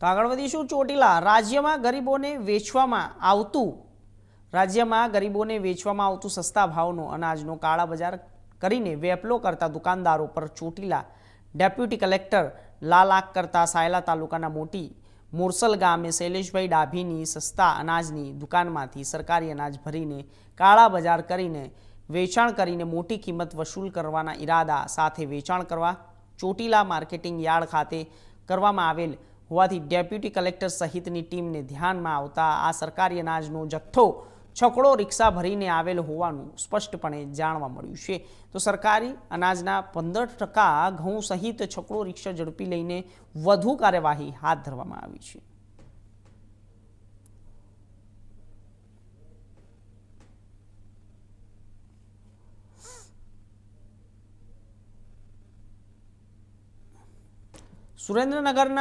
તો આગળ વધીશું ચોટીલા. રાજ્યમાં ગરીબોને વેચવામાં આવતું, રાજ્યમાં ગરીબોને વેચવામાં આવતું સસ્તા ભાવનો અનાજનો કાળા બજાર કરીને વેપલો કરતા દુકાનદારો પર ચોટીલા. ડેપ્યુટી કલેક્ટર લાલાક કરતા સાયલા તાલુકાના મોટી મોરસલ ગામે શૈલેષભાઈ ડાભીની સસ્તા અનાજની દુકાનમાંથી સરકારી અનાજ ભરીને કાળા બજાર કરીને વેચાણ કરીને મોટી કિંમત વસૂલ કરવાના ઈરાદા સાથે વેચાણ કરવા ચોટીલા માર્કેટિંગ યાર્ડ ખાતે કરવામાં આવેલ હોવાથી ડેપ્યુટી કલેક્ટર સહિતની ટીમને ધ્યાનમાં આવતા આ સરકારી અનાજનો જથ્થો, છકડો, રિક્ષા ભરીને આવેલ હોવાનું સ્પષ્ટપણે જાણવા મળ્યું છે. તો સરકારી અનાજના પંદર ટકા ઘઉં સહિત છકડો, રિક્ષા ઝડપી લઈને વધુ કાર્યવાહી હાથ ધરવામાં આવી છે. સુરેન્દ્રનગરના